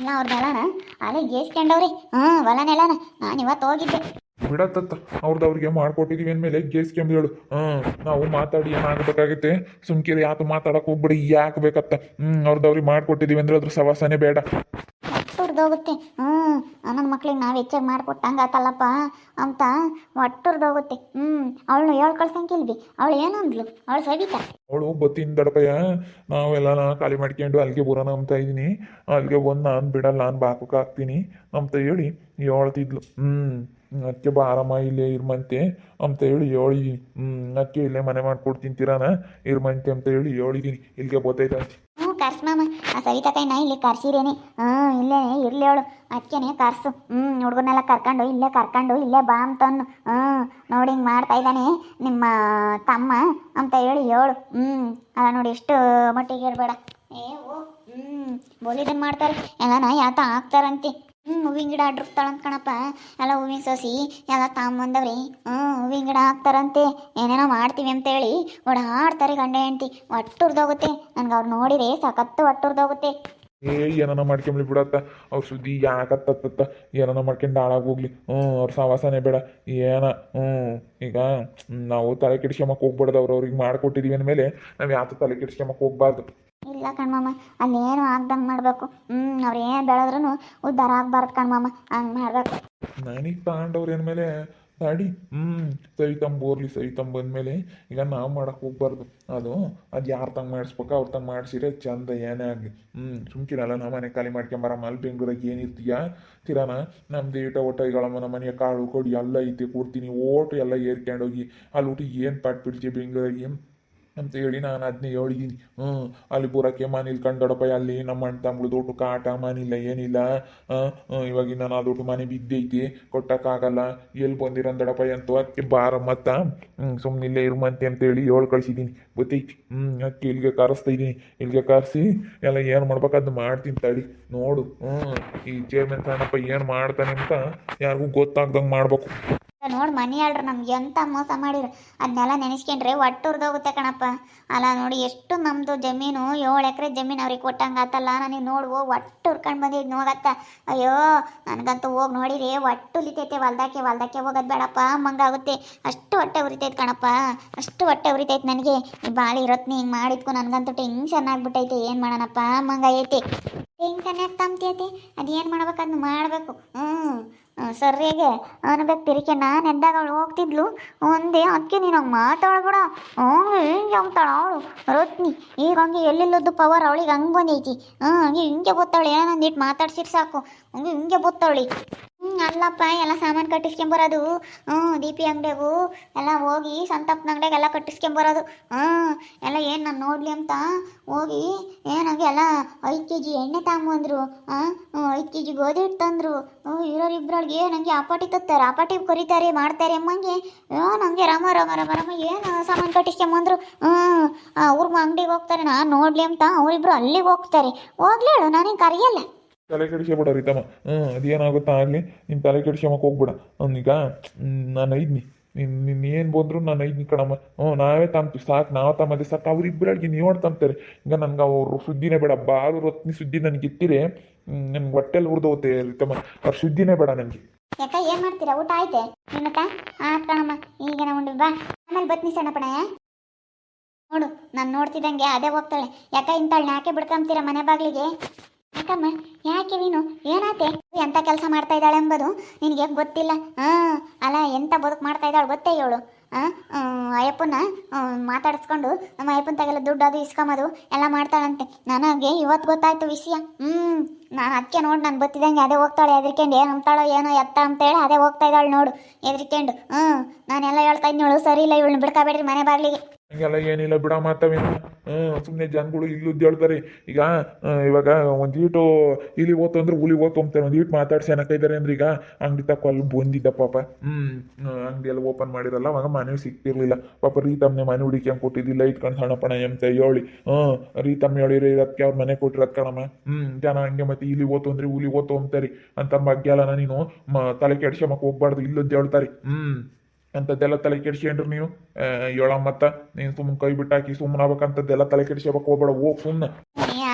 ಇಲ್ಲ ಅವ್ರದ್ದು ನೆಲನ ಅಲ್ಲೇ ಗೇಸ್ಕೊಂಡವ್ರಿ ಹ್ಞೂ ಹೊಲ ನೆಲನ ನಾನು ಇವತ್ತು ಹೋಗಿದ್ದೆ. ಬಿಡತ್ತತ್ತ. ಅವ್ರದ್ದು ಅವ್ರಿಗೆ ಮಾಡ್ಕೊಟ್ಟಿದೀವಿ ಅಂದಮೇಲೆ ಗೇಸ್ಕೆಂಬಳು ಹ್ಮ್, ನಾವು ಮಾತಾಡಿ ಏನಾಗಬೇಕಾಗತ್ತೆ ಸುಮ್ಕಿರಿ ಯಾತು ಮಾತಾಡಕ್ ಹೋಗ್ಬಿಡಿ, ಯಾಕೆ ಬೇಕತ್ತ? ಹ್ಮ್ ಅವ್ರದ್ದು ಅವ್ರಿಗೆ ಮಾಡ್ಕೊಟ್ಟಿದೀವಿ ಅಂದ್ರೆ ಅದ್ರ ಸವಾಸನೆ ಬೇಡ. ಒಟ್ಟುರ್ದೋಗುತ್ತೆ ಹ್ಞೂ ನನ್ನ ಮಕ್ಳಿಗೆ ನಾವು ಹೆಚ್ಚಾಗಿ ಮಾಡಿಕೊಟ್ಟಂಗಾತಲ್ಲಪ್ಪ ಅಂತ ಒಟ್ಟುರ್ದೋಗುತ್ತೆ. ಹ್ಞೂ ಅವಳು ಹೇಳಿ ಕಳ್ಸಂಗಿಲ್ವಿ. ಅವಳು ಏನಂದ್ಲು ಅವಳು ಸವಿತಾ. ಅವಳು ದಡಪಯ್ಯ, ನಾವೆಲ್ಲ ಖಾಲಿ ಮಾಡ್ಕೊಂಡು ಅಲ್ಲಿಗೆ ಬರೋಣ ಅಂತ ಇದ್ದೀನಿ. ಅಲ್ಲಿಗೆ ಬಂದು ನಾನು ಬಿಡಲ್ಲ, ನಾನು ಬಾಕಕ್ಕೆ ಹಾಕ್ತೀನಿ ಅಂತ ಹೇಳಿ ಹೇಳ್ತಿದ್ಲು. ಹ್ಮ್ ಅದಕ್ಕೆ ಬಾರಮ್ಮ ಇಲ್ಲೇ ಇರ್ಮಂತೆ ಅಂತ ಹೇಳಿ ಹೇಳಿ. ಹ್ಮ್ ಅದಕ್ಕೆ ಇಲ್ಲೇ ಮನೆ ಮಾಡ್ಕೊಡ್ತೀನಿ ತಿರಾನ ಇರ್ಮಂತೆ ಅಂತ ಹೇಳಿ ಹೇಳಿದ್ದೀನಿ ಇಲ್ಲಿಗೆ ಬತ್ತೈತಂತೆ ಹ್ಞೂ ಮಾಮ. ಆ ಸವಿತಾ ಕೈ ನಾ ಇಲ್ಲಿ ಕರ್ಸಿರೇನೆ. ಹಾಂ ಇಲ್ಲೇ ಇರ್ಲಿ ಅವಳು. ಅದಕ್ಕೇನೆ ಕರ್ಸು. ಹ್ಞೂ ಹುಡುಗನೆಲ್ಲ ಕರ್ಕೊಂಡು, ಇಲ್ಲೇ ಕರ್ಕೊಂಡು, ಇಲ್ಲೇ ಬಾ ಅಂತನ್ನು ಹ್ಞೂ ನೋಡಿ ಹಿಂಗೆ ಮಾಡ್ತಾ ಇದ್ದಾನೆ ನಿಮ್ಮ ತಮ್ಮ ಅಂತ ಹೇಳಿ ಹೇಳು. ಹ್ಞೂ ಅಲ್ಲ ನೋಡಿ ಎಷ್ಟು ಮಟ್ಟಿಗೆ ಹೇಳ್ಬೇಡ. ಏ, ಓ ಹ್ಞೂ ಬೋಲಿದನ್ ಮಾಡ್ತಾರೆ. ಎಲ್ಲನ ಯಾತ ಹಾಕ್ತಾರಂತೆ. ಹ್ಞೂ ಹೂವಿನ ಗಿಡ ಅಡ್ರಿಸ್ತಾಳಂತ ಕಣಪ್ಪ. ಎಲ್ಲ ಹೂವಿನ ಸೊಸಿ, ಎಲ್ಲ ತಾಂಬಂದವ್ರಿ ಹ್ಞೂ ಹೂವಿನ ಗಿಡ ಹಾಕ್ತಾರಂತೆ. ಏನೇನೋ ಮಾಡ್ತೀವಿ ಅಂತೇಳಿ ಓಡಾಡ್ತಾರೆ ಗಂಡ ಹೆಂಡತಿ. ಒಟ್ಟುರ್ದೋಗುತ್ತೆ ನನ್ಗೆ ಅವ್ರು ನೋಡಿರಿ ಸಖತ್ತು ಒಟ್ಟುರ್ದೋಗುತ್ತೆ ಏ, ಏನನ ಮಾಡ್ಕೊಂಬ್ಲಿ ಬಿಡತ್ತ. ಅವ್ರ ಸುದ್ದಿ ಯಾಕತ್ತತ್ತ ಏನನ ಮಾಡ್ಕೊಂಡು ಹಾಳಾಗೋಗ್ಲಿ ಹ್ಞೂ ಅವ್ರ ಸವಾಸನೆ ಬೇಡ. ಏನ ಹ್ಞೂ ಈಗ ನಾವು ತಲೆ ಕೆಡಿಸ್ಕೊಂಬಕ್ ಹೋಗ್ಬಾರ್ದು ಅವ್ರು ಅವ್ರಿಗೆ ಮಾಡ್ಕೊಟ್ಟಿದೀವಿ ಅಂದಮೇಲೆ ನಾವು ಯಾತ ತಲೆ ಕೆಡಿಸ್ಕೊಂಬಕ್ ಹೋಗ್ಬಾರ್ದು. ಇಲ್ಲ ಕಣ್ಮಮ್ಮ ಅಲ್ಲೇನು ಆಗ್ದಂಗೆ ಮಾಡಬೇಕು. ಹ್ಞೂ ಅವ್ರು ಏನು ಬೆಳೆದ್ರೂ ಉದ್ಧಾರ ಆಗ್ಬಾರ್ದು ಕಣ್ಮಮ್ಮ, ಹಂಗೆ ಮಾಡಬೇಕು. ನನಗೆ ತಗೊಂಡವ್ರ ಮೇಲೆ ಗಾಡಿ ಹ್ಞೂ ಸರಿ ಬೋರ್ಲಿ ಸರಿ ತಂಬಂದ್ಮೇಲೆ ಈಗ ನಾವು ಮಾಡಕ್ಕೆ ಹೋಗ್ಬಾರ್ದು. ಅದು ಅದು ಯಾರು ತಂಗೆ ಮಾಡಿಸ್ಬೇಕು ಅವ್ರು ತಂಗೆ ಮಾಡಿಸಿದ್ರೆ ಚಂದ ಏನೇ ಆಗಲಿ. ಹ್ಞೂ ಸುಮ್ಕಿರಲ್ಲ ನಮ್ಮ ಮನೆ ಖಾಲಿ ಮಾಡ್ಕೊಂಬರಮ್ಮ ಅಲ್ಲಿ ಬೆಂಗ್ಳೂರಾಗ ಏನಿರ್ತೀಯ ತಿರಾನ ನಮ್ದು ಈಟ ಓಟ ನಮ್ಮ ಮನೆಯ ಕಾಳು ಕೊಡಿ ಎಲ್ಲ ಐತಿ, ಕೊಡ್ತೀನಿ, ಓಟು ಎಲ್ಲ ಏರ್ಕೊಂಡೋಗಿ ಅಲ್ಲಿ ಊಟ ಏನು ಪಾಟ್ ಬಿಡ್ತೀಯ ಬೆಂಗ್ಳೂರಾಗಿ? ಅಂತ ಹೇಳಿ ನಾನು ಅದನ್ನೇ ಹೇಳಿದ್ದೀನಿ ಹ್ಞೂ ಅಲ್ಲಿ ಬೂರಕ್ಕೆ ಮನೇಲಿ ಕಂಡೋಡಪ್ಪ ಅಲ್ಲಿ ನಮ್ಮ ಅಣ್ಣ ತಮ್ಮಳು ದೊಡ್ಡ ಕಾಟ ಮನಿಲ್ಲ ಏನಿಲ್ಲ ಇವಾಗ ನಾನು ಆ ದೊಡ್ಡ ಮನೆ ಬಿದ್ದೈತಿ, ಕೊಟ್ಟಕ್ಕಾಗಲ್ಲ, ಎಲ್ಲಿ ಬಂದಿರಂದಡಪ್ಪ ಅಂತ ಅಕ್ಕಿ ಬಾರ ಮತ್ತ ಸುಮ್ಮನೆ ಇಲ್ಲೇ ಇರುಮಂತೆ ಅಂತ ಹೇಳಿ ಕಳಿಸಿದ್ದೀನಿ ಗೊತ್ತೈತಿ? ಹ್ಞೂ ಅಕ್ಕಿ ಇಲ್ಲಿಗೆ ಕರೆಸ್ತಾ ಇದ್ದೀನಿ ಇಲ್ಲಿಗೆ ಕರೆಸಿ, ಎಲ್ಲ ಏನು ಮಾಡ್ಬೇಕು ಅದು ಮಾಡ್ತೀನಿ ತಡಿ. ನೋಡು ಹ್ಞೂ ಈ ಚೇರ್ಮನ್ ಸಣ್ಣಪ್ಪ ಏನು ಮಾಡ್ತಾನೆ ಅಂತ ಯಾರಿಗೂ ಗೊತ್ತಾಗ್ದಂಗೆ ಮಾಡ್ಬೇಕು. ನೋಡಿ ಮನಿ ಹೇಳ್ರಿ ನಮ್ಗೆ ಎಂತ ಮೋಸ ಮಾಡಿರ. ಅದನ್ನೆಲ್ಲ ನೆನೆಸ್ಕೊಂಡ್ರೆ ಒಟ್ಟುರ್ದೋಗುತ್ತೆ ಕಣಪ್ಪ. ಅಲ್ಲ ನೋಡಿ ಎಷ್ಟು ನಮ್ಮದು ಜಮೀನು, ಏಳು ಎಕರೆ ಜಮೀನು ಅವ್ರಿಗೆ ಕೊಟ್ಟಂಗೆ ಆತಲ್ಲ. ನನಗೆ ನೋಡುವ ಒಟ್ಟು ಹುರ್ಕೊಂಡು ಬಂದಿದ್ದು ನೋಗತ್ತ. ಅಯ್ಯೋ, ನನಗಂತೂ ಹೋಗಿ ನೋಡಿರಿ, ಒಟ್ಟು ಉಲಿತೈತೆ ಹೊಲ್ದಾಕೆ ಹೊಲ್ದಾಕೆ ಹೋಗೋದು ಬೇಡಪ್ಪ. ಮಂಗಾಗುತ್ತೆ ಅಷ್ಟು ಹೊಟ್ಟೆ ಉರಿತೈತೆ ಕಣಪ್ಪ. ಅಷ್ಟು ಹೊಟ್ಟೆ ಉರಿತೈತೆ ನನಗೆ. ಬಾಳಿ ಇರತ್ನಿ ಹಿಂಗೆ ಮಾಡಿದ್ಕು ನನಗಂತೂ ಟೆನ್ಷನ್ ಆಗ್ಬಿಟ್ಟೈತೆ. ಏನು ಮಾಡೋಣಪ್ಪ? ಮಂಗ ಐತೆ ಟೆನ್ಷನ್ ಯಾಕೆ ತಂಬ್ತೈತಿ? ಅದೇನು ಮಾಡ್ಬೇಕು? ಅದನ್ನ ಮಾಡಬೇಕು. ಹ್ಞೂ ಸರಿಯಾಗೆ ಅನ್ಬೇಕು ತಿರುಗಿ ನಾನು ಎದ್ದಾಗ ಅವಳು ಹೋಗ್ತಿದ್ಲು. ಒಂದೇ ಅದಕ್ಕೆ ನೀನು ಹಂಗೆ ಮಾತಾಡ್ಬೇಡ. ಹ್ಞೂ ಹಿಂಗೆ ಅಂತಾಳ ಅವಳು. ರತ್ನಿ, ಈಗ ಹಂಗೆ ಎಲ್ಲಿಲ್ಲದ್ದು ಪವರ್ ಅವಳಿಗೆ ಹಂಗೆ ಬಂದೈತಿ. ಹ್ಞೂ ಹಂಗೆ ಹಿಂಗೆ ಏನೋ ಒಂದಿಟ್ಟು ಮಾತಾಡ್ಸಿರ್ ಸಾಕು. ಹಂಗೆ ಹಿಂಗೆ ಗೊತ್ತಾವಳಿ ಅಲ್ಲಪ್ಪ, ಎಲ್ಲ ಸಾಮಾನು ಕಟ್ಟಿಸ್ಕೊಂಬರೋದು ಹ್ಞೂ ದೀಪಿ ಅಂಗಡಿಯಾಗು. ಎಲ್ಲ ಹೋಗಿ ಸಂತಪ್ಪನ ಅಂಗಡಿಯಾಗೆಲ್ಲ ಕಟ್ಟಿಸ್ಕೊಂಬರೋದು ಹ್ಞೂ ಎಲ್ಲ ಏನು ನಾನು ನೋಡಲಿ ಅಂತ ಹೋಗಿ ಏನಂಗೆ ಎಲ್ಲ ಐದು ಕೆ ಜಿ ಎಣ್ಣೆ ತಗೊಂಬಂದ್ರು ಹಾಂ ಐದು ಕೆ ಜಿ ಗೋಧಿ ಹಿಟ್ಟು ತಂದರು. ಇರೋರಿಬ್ರೊಳಗೆ ನನಗೆ ಅಪಾಟಿ ತತ್ತಾರೆ. ಅಪಾಟಿ ಕರೀತಾರೆ, ಮಾಡ್ತಾರೆ ಅಮ್ಮಂಗೆ. ನನಗೆ ರಾಮ ರಾಮ ರಾಮ ರಾಮ, ಏನು ಸಾಮಾನು ಕಟ್ಟಿಸ್ಕೊಂಬಂದ್ರು ಹ್ಞೂ ಅವ್ರ ಅಂಗಡಿಗೆ ಹೋಗ್ತಾರೆ. ನಾನು ನೋಡಲಿ ಅಂತ ಅವರಿಬ್ಬರು ಅಲ್ಲಿಗೆ ಹೋಗ್ತಾರೆ. ಹೋಗ್ಲೇಳು ನನಗೆ ಕರೆಯಲ್ಲ. ತಲೆ ಕೆಡಿಸ್ಕೊಬೇಡ ರೀತಮ್ಮ ಹ್ಞೂ ಅದೇನಾಗುತ್ತಾ ಆಗಲಿ? ನೀನು ತಲೆ ಕೆಡಿಸ್ಕೊಂಬಕ್ಕೆ ಹೋಗ್ಬೇಡ. ಅವ್ನೀಗ ನಾನು ಐದ್ನಿ. ನಿನ್ ನಿನ್ನ ಏನು ಬಂದ್ರು ನಾನು ಐದ್ನಿ ಕಣಮ್ಮ. ಹ್ಞೂ ನಾವೇ ತಂಬ್ತೀವಿ ಸಾಕು, ನಾವು ತಮ್ಮದೇ ಸಾಕು. ಅವ್ರಿಬ್ಬರಿಗೆ ನೀವು ತಂಬ್ತಾರೆ ಈಗ ನನ್ಗೆ ಅವ್ರ ಸುದ್ದಿನೇ ಬೇಡ. ಬಾರು ರತ್ನಿ ಸುದ್ದಿ ನನಗೆ ಇಟ್ಟಿರಿ. ನನ್ಗೆ ಹೊಟ್ಟೆಲ್ಲಿ ಉರ್ದೋಗುತ್ತೆ ರೀತಮ್ಮ ಅವ್ರ ಸುದ್ದಿನೇ ಬೇಡ ನನಗೆ. ಯಾಕ, ಏನ್ ಮಾಡ್ತೀರಾ? ಊಟ ಆಯ್ತೆ? ನಿಮ್ಮಕ್ಕ ಆತ್ ಕಣಮ್ಮ, ಈಗ ನಾವು ಬಾ. ಆಮೇಲೆ ಬತ್ನಿ ಸಣ್ಣಪ್ಪಣಯ್ಯ ನೋಡು, ನಾನು ನೋಡ್ತಿದ್ದಂಗೆ ಅದೇ ಹೋಗ್ತಾಳೆ. ಯಾಕ ಇಂತಾಳೆ ಯಾಕೆ ಬಿಡ್ಕೊಂತೀರ ಮನೆ ಬಾಗಿಲಿಗೆ? ಯಾಕಮ್ಮ, ಯಾಕೆ ನೀನು? ಏನಾತೆ? ಎಂಥ ಕೆಲಸ ಮಾಡ್ತಾ ಇದ್ದಾಳೆ ಎಂಬುದು ನಿನಗೆ ಗೊತ್ತಿಲ್ಲ. ಹಾಂ ಅಲ್ಲ, ಎಂತ ಬದುಕು ಮಾಡ್ತಾ ಇದ್ದಾಳೆ ಗೊತ್ತೇ ಇವಳು? ಅಯ್ಯಪ್ಪನ ಮಾತಾಡಿಸ್ಕೊಂಡು ನಮ್ಮ ಅಯ್ಯಪ್ಪನ ತಗೆಲ್ಲ ದುಡ್ಡು ಅದು ಇಸ್ಕೊಂಬೋದು, ಎಲ್ಲ ಮಾಡ್ತಾಳಂತೆ. ನನಗೆ ಇವತ್ತು ಗೊತ್ತಾಯ್ತು ವಿಷಯ. ಹ್ಞೂ ನಾನು ಅದಕ್ಕೆ ನೋಡಿ, ನಾನು ಬತ್ತಿದಂಗೆ ಅದೇ ಹೋಗ್ತಾಳೆ, ಹೆದರ್ಕೊಂಡು. ಏನು ಅಂತಾಳೋ ಏನೋ ಎತ್ತ ಅಂತೇಳಿ ಅದೇ ಹೋಗ್ತಾ ಇದ್ದಾಳು ನೋಡು, ಹೆದರ್ಕೊಂಡು. ಹ್ಞೂ ನಾನೆಲ್ಲ ಹೇಳ್ತಾ ಇದ್ನೋಳು ಸರಿ ಇಲ್ಲ, ಇವಳನ್ನ ಬಿಡ್ಕೋಬೇಡ್ರಿ ಮನೆ ಬಾಗಿಲಿಗೆ. ಹಂಗೆಲ್ಲ ಏನಿಲ್ಲ ಬಿಡ ಮಾತವೇನು ಸುಮ್ಮನೆ ಜನಗಳು ಇಲ್ಲಿ ಹೇಳ್ತಾರೆ. ಈಗ ಇವಾಗ ಒಂದು ಈಟು ಇಲ್ಲಿ ಓತು ಅಂದ್ರೆ ಹುಲಿ ಓತು ಅಂತಾರೆ. ಒಂದು ಈಟು ಮಾತಾಡ್ಸಿ ಏನಕ್ಕ ಇದ್ದಾರೆ ಅಂದ್ರೆ ಈಗ ಅಂಗಡಿ ತಕ್ಕ ಅಲ್ಲಿ ಬಂದಿದ್ದ ಪಾಪ. ಹ್ಞೂ ಅಂಗಡಿ ಎಲ್ಲ ಓಪನ್ ಮಾಡಿರಲ್ಲ, ಅವಾಗ ಮನೆ ಸಿಕ್ತಿರ್ಲಿಲ್ಲ ಪಾಪ ರೀತಮ್ಮನೆ ಮನೆ ಹುಡುಕ್ಯಂಗೆ ಕೊಟ್ಟಿದ್ದಿಲ್ಲ, ಇಟ್ಕೊಂಡು ಸಣ್ಣಪ್ಪಣ ಎಂತ ಹೇಳಿ. ಹ್ಞೂ ರೀತಮ್ಮ ಹೇಳಿರಿ ಅದಕ್ಕೆ ಅವ್ರ ಮನೆ ಕೊಟ್ಟಿರೋದು ಕಣಮ್ಮ. ಹ್ಞೂ, ಜನ ಹಂಗೆ ಮತ್ತೆ ಇಲ್ಲಿ ಓತು ಅಂದ್ರೆ ಹುಲಿ ಓತು ಅಂತಾರೆ. ಅಂತ ಬಗ್ಗೆ ಅಲ್ಲ ನೀನು ತಲೆ ಕೆಡ್ಸ್ಕೊಂಬಕ್ಕೆ ಹೋಗ್ಬಾರ್ದು ಇಲ್ಲದ್ದು ಹೇಳ್ತಾರೆ. ಹ್ಞೂ. ಅಂಥದ್ದೆಲ್ಲ ತಲೆ ಕೆಡ್ಸ್ಕೊಂಡ್ರು ನೀವು. ಏಳ ಮತ್ತ ನೀನು ಸುಮ್ಮನೆ ಕೈ ಬಿಟ್ಟಾಕಿ ಸುಮ್ಮನೆ ಆಗ್ಬೇಕಂತದ್ದೆಲ್ಲ ತಲೆ ಕೆಡ್ಸ್ಕೊಬೇಕು, ಹೋಗ್ಬೇಡ, ಹೋಗ್ ಸುಮ್ಮನೆ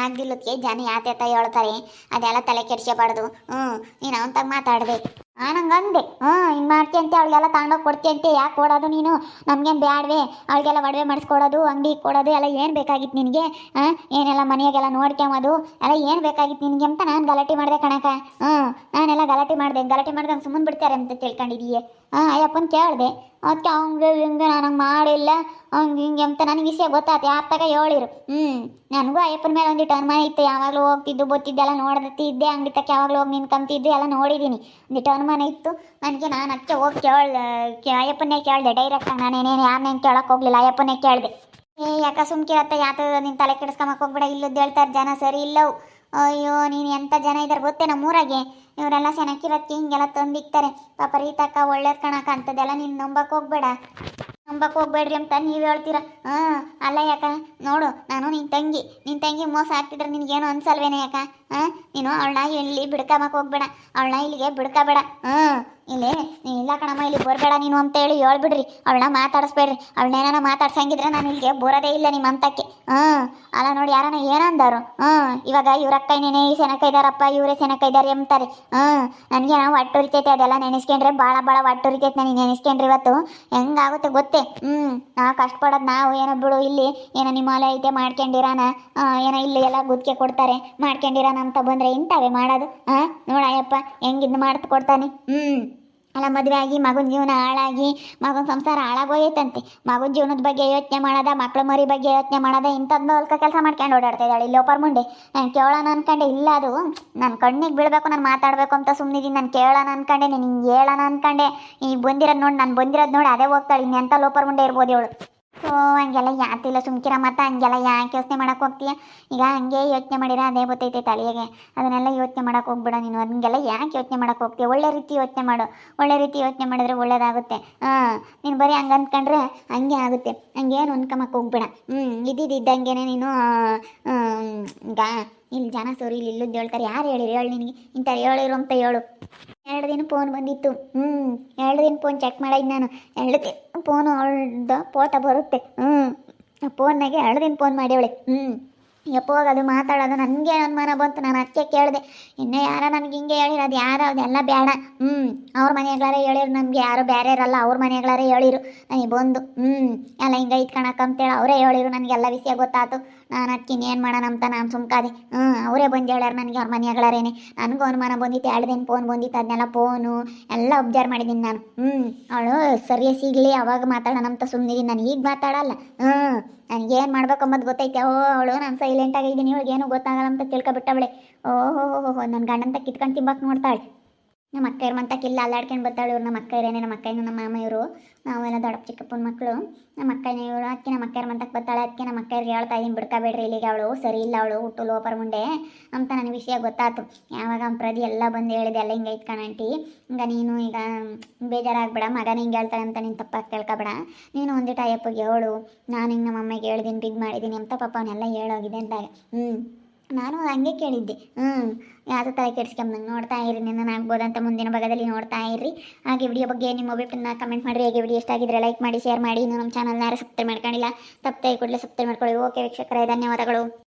ಆಗಿಲ್ಲಕ್ಕೆ ಜನ ಯಾತೆ ಹೇಳ್ತಾರೆ. ಅದೆಲ್ಲ ತಲೆ ಕೆಡ್ಸ್ಕೊಬಾರ್ದು. ಹ್ಞೂ, ನೀನು ಅವನ ಮಾತಾಡ್ದೆ. ಆ ನಂಗಂದೆ ಹ್ಞೂ ಹಿಂಗೆ ಮಾಡ್ತೀಯಂತೆ ಅವಳಿಗೆಲ್ಲ ತಗೊಂಡೋಗಿ ಕೊಡ್ತೀಯಂತೆ ಯಾಕೆ ಕೊಡೋದು ನೀನು? ನಮ್ಗೇನು ಬ್ಯಾಡ್ವೆ. ಅವಳಿಗೆಲ್ಲ ಒಡವೆ ಮಾಡಿಸ್ಕೊಡೋದು, ಅಂಗಡಿ ಕೊಡೋದು, ಎಲ್ಲ ಏನು ಬೇಕಾಗಿತ್ತು ನಿನಗೆ? ಹಾಂ ಏನೆಲ್ಲ ಮನೆಯಾಗೆಲ್ಲ ನೋಡ್ಕೊಂಬೋದು ಎಲ್ಲ ಏನು ಬೇಕಾಗಿತ್ತು ನಿನಗೆ ಅಂತ ನಾನು ಗಲಾಟೆ ಮಾಡಿದೆ ಕಣಕ ಹ್ಞೂ, ನಾನೆಲ್ಲ ಗಲಾಟೆ ಮಾಡಿದೆ. ಗಲಾಟೆ ಮಾಡ್ದಂಗೆ ಸುಮ್ಮನೆ ಬಿಡ್ತಾರೆ ಅಂತ ತಿಳ್ಕೊಂಡಿದೀಯ. ಹಾಂ, ಅಯ್ಯಪ್ಪನ ಕೇಳಿದೆ. ಅದಕ್ಕೆ ಅವಂಗ ಹಿಂಗೆ ನನಗೆ ಮಾಡಿಲ್ಲ. ಹಂಗೆ ಹಿಂಗೆ ಅಂತ ನನಗೆ ವಿಷಯ ಗೊತ್ತಾಯ್ತು ಯಾರ ತಗ ಹೇಳಿರು. ಹ್ಞೂ ನನಗೂ ಅಯ್ಯಪ್ಪನ ಮೇಲೆ ಒಂದಿಟ್ಟು ಅನುಮಾನ ಇತ್ತು. ಯಾವಾಗಲೂ ಹೋಗ್ತಿದ್ದು ಗೊತ್ತಿದ್ದೆಲ್ಲ ನೋಡದತ್ತಿದ್ದೆ ಅಂಗಡಿ ತಕ್ಕ ಯಾವಾಗಲೂ ಹೋಗಿ ನಿನ್ಕಂತಿದ್ದೆ ಎಲ್ಲ ನೋಡಿದ್ದೀನಿ ಒಂದಿಟ್ಟು ಅನುಮಾನ ಇತ್ತು. ನನಗೆ ನಾನು ಅದಕ್ಕೆ ಹೋಗಿ ಕೇಳ್ದೆ. ಅಯ್ಯಪ್ಪನೇ ಕೇಳಿದೆ ಡೈರೆಕ್ಟಾಗಿ ನಾನೇನೇನು ಯಾರನ್ನೇನು ಕೇಳೋಕೆ ಹೋಗ್ಲಿಲ್ಲ. ಅಯ್ಯಪ್ಪನೇ ಕೇಳಿದೆ. ಏ, ಯಾಕ ಸುಮ್ಕಿರತ್ತ ಯಾತ ನಿನ್ನ ತಲೆ ಕೆಡಿಸ್ಕೊಂಬಕ್ಕೆ ಹೋಗ್ಬೇಡ. ಇಲ್ಲದ್ದು ಹೇಳ್ತಾರೆ ಜನ. ಸರಿ, ಇಲ್ಲವು. ಅಯ್ಯೋ, ನೀನು ಎಂಥ ಜನ ಇದ್ದಾರೆ ಗೊತ್ತೇ ನಮ್ಮೂರಾಗೆ? ಇವರೆಲ್ಲ ಸೆನಕ್ಕಿರೋದಕ್ಕೆ ಹಿಂಗೆಲ್ಲ ತಂದಿಕ್ತಾರೆ. ಪಾಪ ರೀತಕ್ಕ ಒಳ್ಳೇದು ಕಣಕ ಅಂತದೆಲ್ಲ ನೀನು ನಂಬಕ್ಕೆ ಹೋಗ್ಬೇಡ. ನಂಬಕ್ಕೆ ಹೋಗ್ಬೇಡ್ರಿ ಅಂತ ನೀವು ಹೇಳ್ತೀರ. ಹಾಂ, ಅಲ್ಲ ಯಾಕ? ನೋಡು, ನಾನು ನಿನ್ನ ತಂಗಿ. ನಿನ್ನ ತಂಗಿ ಮೋಸ ಆಗ್ತಿದ್ರೆ ನಿನಗೇನು ಅನ್ಸಲ್ವೇನೆ ಯಾಕ? ನೀನು ಅವಳನ್ನ ಇಲ್ಲಿ ಬಿಡ್ಕೊಂಬಕ್ಕೆ ಹೋಗ್ಬೇಡ. ಅವಳನ್ನ ಇಲ್ಲಿಗೆ ಬಿಡ್ಕೋಬೇಡ. ಹ್ಮ್ ಇಲ್ಲಿ ಇಲ್ಲ ಕಣಮ್ಮ ಇಲ್ಲಿ ಬೋರ್ಬೇಡ ನೀನು ಅಂತ ಹೇಳಿ ಹೇಳ್ಬಿಡ್ರಿ. ಅವಳನ್ನ ಮಾತಾಡಿಸ್ಬೇಡ್ರಿ. ಅವಳನ್ನೇನ ಮಾತಾಡ್ಸಂಗಿದ್ರೆ ನಾನು ಇಲ್ಲಿಗೆ ಬರೋದೇ ಇಲ್ಲ ನಿಮ್ಮ ಅಂತಕ್ಕೆ ಹ್ಮ್ ಅಲ್ಲ ನೋಡಿ ಯಾರನ್ನ ಏನಂದಾರು. ಹ್ಮ್ ಇವಾಗ ಇವ್ರಕ್ಕ ನೆನೆ ಈ ಸೆನಕ ಇವರೇ ಸೆನಕ ಇದ್ದಾರೆ ಎಂತಾರೆ ಹಾಂ? ನನಗೆ ನಾವು ಒಟ್ಟುರಿತೈತೆ, ಅದೆಲ್ಲ ನೆನೆಸ್ಕೊಂಡ್ರೆ ಭಾಳ ಭಾಳ ಒಟ್ಟುರಿತೈತೆ ನನಗೆ ನೆನೆಸ್ಕೊಂಡ್ರಿ ಇವತ್ತು. ಹೆಂಗಾಗುತ್ತೆ ಗೊತ್ತೇ? ಹ್ಞೂ ನಾವು ಕಷ್ಟಪಡೋದು ನಾವು ಏನೋ ಬಿಡು, ಇಲ್ಲಿ ಏನೋ ನಿಮ್ಮ ಐತೆ ಮಾಡ್ಕೊಂಡಿರಾನ ಏನೋ ಇಲ್ಲಿ ಎಲ್ಲ ಗುದ್ಕೆ ಕೊಡ್ತಾರೆ, ಮಾಡ್ಕೊಂಡಿರಾನ. ಅಂತ ಬಂದರೆ ಇಂಥವೇ ಮಾಡೋದು ಹಾಂ ನೋಡಯ್ಯಪ್ಪ ಹೆಂಗಿದ್ದು ಮಾಡ್ತು ಕೊಡ್ತಾನೆ. ಹ್ಞೂ ಅಲ್ಲ, ಮದುವೆ ಆಗಿ, ಮಗನ ಜೀವನ ಹಾಳಾಗಿ, ಮಗನ ಸಂಸಾರ ಹಾಳಾಗೋಯ್ತಂತೆ. ಮಗನ ಜೀವನದ ಬಗ್ಗೆ ಯೋಚನೆ ಮಾಡೋದ, ಮಕ್ಳ ಮರಿ ಬಗ್ಗೆ ಯೋಚನೆ ಮಾಡೋದ ಇಂಥದ್ದು ಹೊಲ್ಕ ಕೆಲಸ ಮಾಡ್ಕೊಂಡು ಓಡಾಡ್ತಾ ಇದ್ದಾಳೆ. ಇಲ್ಲಿ ಒಪ್ಪರ್ ಮುಂದೆ ನಾನು ಕೇಳೋಣ ಅನ್ಕೊಂಡೆ. ಇಲ್ಲ ಅದು ನನ್ನ ಕಣ್ಣಿಗೆ ಬೀಳಬೇಕು, ನಾನು ಮಾತಾಡಬೇಕು ಅಂತ ಸುಮ್ಮನಿದ್ದೀನಿ ನಾನು ಕೇಳೋಣ ಅನ್ಕೊಂಡೆ ನಿನಗೆ ಹೇಳೋಣ ಅನ್ಕೊಂಡೆ. ಈಗ ಬಂದಿರೋದು ನೋಡಿ, ನಾನು ಬಂದಿರೋದು ನೋಡಿ, ಅದೇ ಹೋಗ್ತಾಳೆ. ಇನ್ನೆಂಥ ಲೋಪರ್ ಮುಂಡೆ ಇರ್ಬೋದು ಇವಳು? ಸೊ ಹಂಗೆಲ್ಲ ಯಾತಿಲ್ಲ ಸುಮ್ಕಿರ ಮತ್ತೆ, ಹಂಗೆಲ್ಲ ಯಾಕೆ ಯೋಚನೆ ಮಾಡಕ್ಕೆ ಹೋಗ್ತೀಯ? ಈಗ ಹಂಗೆ ಯೋಚನೆ ಮಾಡಿರ, ಅದೇ ಗೊತ್ತೈತೆ ತಲೆಗೆ ಅದನ್ನೆಲ್ಲ ಯೋಚನೆ ಮಾಡಕ್ಕೆ ಹೋಗ್ಬೇಡ ನೀನು. ಹಂಗೆಲ್ಲ ಯಾಕೆ ಯೋಚನೆ ಮಾಡಕ್ಕೆ ಹೋಗ್ತೀಯ? ಒಳ್ಳೆ ರೀತಿ ಯೋಚನೆ ಮಾಡು. ಒಳ್ಳೆ ರೀತಿ ಯೋಚನೆ ಮಾಡಿದ್ರೆ ಒಳ್ಳೇದಾಗುತ್ತೆ. ಹಾಂ, ನೀನು ಬರೀ ಹಂಗೆ ಅಂದ್ಕೊಂಡ್ರೆ ಹಂಗೆ ಆಗುತ್ತೆ. ಹಂಗೇನು ಅನ್ಕೊಂಬಕ್ಕೆ ಹೋಗ್ಬೇಡ. ಹ್ಞೂ ಇದ್ದಿದ್ದಂಗೆ ನೀನು ಗಾ ಇಲ್ಲಿ ಜನ ಸೋರಿ, ಇಲ್ಲಿ ಇಲ್ಲದ್ದು ಹೇಳ್ತಾರೆ. ಯಾರು ಹೇಳಿರಿ? ಹೇಳಿ ನಿನಗೆ. ಇಂಥವ್ರು ಹೇಳಿರು ಅಂತ ಹೇಳು. ಎರಡು ದಿನ ಫೋನ್ ಬಂದಿತ್ತು. ಹ್ಞೂ ಎರಡು ದಿನ ಫೋನ್ ಚೆಕ್ ಮಾಡಿದ್ದು ನಾನು. ಎರಡು ದಿನ ಫೋನು ಅವಳ್ದು ಫೋಟೋ ಬರುತ್ತೆ. ಹ್ಞೂ ಫೋನ್ನಾಗೆ ಎರಡು ದಿನ ಫೋನ್ ಮಾಡ್ಯವಳೆ ಹ್ಞೂ ಯಪ್ಪೋಗ ಅದು ಮಾತಾಡೋದು ನನಗೆ ಅನುಮಾನ ಬಂತು. ನಾನು ಅದಕ್ಕೆ ಕೇಳಿದೆ, ಇನ್ನೂ ಯಾರೋ ನನಗೆ ಹಿಂಗೆ ಹೇಳಿರೋದು, ಯಾರು ಅದೆಲ್ಲ ಬೇಡ. ಹ್ಞೂ ಅವ್ರ ಮನೆಗಳಾರೇ ಹೇಳಿರು, ನಮಗೆ ಯಾರು ಬೇರೆ ಇರಲ್ಲ, ಅವ್ರ ಮನೆಗಳಾರೇ ಹೇಳಿರು. ನನಗೆ ಬಂದು ಹ್ಞೂ ಎಲ್ಲ ಹಿಂಗೆ ಅಂತೇಳಿ ಅವರೇ ಹೇಳಿರು, ನನಗೆಲ್ಲ ವಿಷಯ ಗೊತ್ತಾಯ್ತು ನಾನು ಅದಕ್ಕೆ ಇನ್ನೇನು ಮಾಡೋಣ ಅಂತ ನಾನು ಸುಮ್ಕಾದೆ. ಹ್ಞೂ ಅವರೇ ಬಂದು ಹೇಳ್ಯಾರ ನನಗೆ ಅವ್ರ ಮನೆಗಳಾರೇನೆ. ನನಗೂ ಅನುಮಾನ ಬಂದಿತ್ತು, ಎರಡು ಫೋನ್ ಬಂದಿತ್ತು, ಅದನ್ನೆಲ್ಲ ಫೋನು ಎಲ್ಲ ಒಬ್ಸರ್ವ್ ಮಾಡಿದ್ದೀನಿ ನಾನು. ಹ್ಞೂ ಅವಳು ಸರಿಯ ಸಿಗಲಿ, ಅವಾಗ ಮಾತಾಡೋಣ ಅಂತ ಸುಮ್ಮನಿದ್ದೀನಿ ನಾನು. ಈಗ ಮಾತಾಡಲ್ಲ. ಹ್ಞೂ ನನಗೇನು ಮಾಡ್ಬೇಕು ಅಂಬದು ಗೊತ್ತೈತೆ. ಓ ಅವಳು ನಾನು ಸೈಲೆಂಟ್ ಆಗಿದ್ದೀನಿ ಇವಳಿಗೆ ಏನೂ ಗೊತ್ತಾಗಲ್ಲ ಅಂತ ತಿಳ್ಕೊಬಿಟ್ಟವಳೆ ಓಹೋ ನನ್ನ ಗಂಡಂತ ಕಿತ್ಕೊಂಡು ತಿಂಬಕ್ಕೆ ನೋಡ್ತಾಳೆ. ನಮ್ಮ ಅಕ್ಕ ಮಂತಕ್ಕಿಲ್ಲ ಅಲ್ಲಾಡ್ಕೊಂಡು ಬರ್ತಾಳೆ ಇವ್ರು ನಮ್ಮ ಅಕ್ಕ ಇರೇನೆ, ನಮ್ಮ ಅಕ್ಕ ನಮ್ಮ ಮಾಮ ಇವರು. ನಾವೆಲ್ಲ ದೊಡ್ಡಪ್ಪ ಚಿಕ್ಕಪ್ಪನ ಮಕ್ಕಳು ನಮ್ಮ ಅಕ್ಕನ ಇವಳು ಅದಕ್ಕೆ ನಮ್ಮ ಅಕ್ಕ ಮಂತಕ್ಕೆ ಬರ್ತಾಳೆ. ಅದಕ್ಕೆ ನಮ್ಮ ಅಕ್ಕವ್ರಿಗೆ ಹೇಳ್ತಾ ಇದೀನಿ ಬಿಡ್ಕಬೇಡ್ರಿ ಇಲ್ಲಿಗೆ ಅವಳು. ಸರಿ ಇಲ್ಲ ಅವಳು, ಹುಟ್ಟು ಲೋಪರ್ ಮುಂದೆ ಅಂತ ನನಗೆ ವಿಷಯ ಗೊತ್ತಾಯ್ತು ಯಾವಾಗ ಪ್ರದಿ ಎಲ್ಲ ಬಂದು ಹೇಳಿದೆ ಎಲ್ಲ ಹಿಂಗೆ ಐತ್ಕಣ ಆಂಟಿ. ಈಗ ನೀನು ಈಗ ಬೇಜಾರಾಗ್ಬೇಡ, ಮಗನ ಹಿಂಗೆ ಹೇಳ್ತಾಳೆ ಅಂತ ನೀನು ತಪ್ಪಾಗಿ ತಿಳ್ಕೊಬೇಡ. ನೀನು ಒಂದಿಟ್ಟು ಅಯ್ಯಪ್ಪಗೆ ಹೇಳು. ನಾನು ಹಿಂಗೆ ನಮ್ಮ ಅಮ್ಮಗೆ ಹೇಳಿದ್ದೀನಿ ಬಿಗ್ ಮಾಡಿದ್ದೀನಿ ಅಂತ ಪಾಪ ಅವನ್ನೆಲ್ಲ ಹೇಳೋಗಿದೆ ಅಂದಾಗ. ಹ್ಞೂ ನಾನು ಹಂಗೆ ಕೇಳಿದ್ದೆ. ಹ್ಞೂ ಯಾವುದು ತಲೆ ಕೆಡಿಸ್ಕೊಂಬಂಗೆ ನೋಡ್ತಾ ಇರಿ, ನಿನ್ನ ಆಗ್ಬೋದಂತ ಮುಂದಿನ ಭಾಗದಲ್ಲಿ ನೋಡ್ತಾ ಇರಿ. ಹಾಗೆ ವಿಡಿಯೋ ಬಗ್ಗೆ ನಿಮ್ಮ ಅಭಿಪ್ರಾಯನ ಕಮೆಂಟ್ ಮಾಡಿರಿ. ಹೇಗೆ ವಿಡಿಯೋ ಇಷ್ಟ ಆಗಿದ್ರೆ ಲೈಕ್ ಮಾಡಿ ಶೇರ್ ಮಾಡಿ. ಇನ್ನು ನಮ್ಮ ಚಾನಲ್ನ ಯಾರು ಸಬ್ಸ್ಕ್ರೈಬ್ ಮಾಡ್ಕೊಂಡಿಲ್ಲ ತಪ್ಪದೆ ಕೂಡಲೇ ಸಬ್ಸ್ಕ್ರೈಬ್ ಮಾಡ್ಕೊಳ್ಳಿ. ಓಕೆ ವೀಕ್ಷಕರೇ, ಧನ್ಯವಾದಗಳು.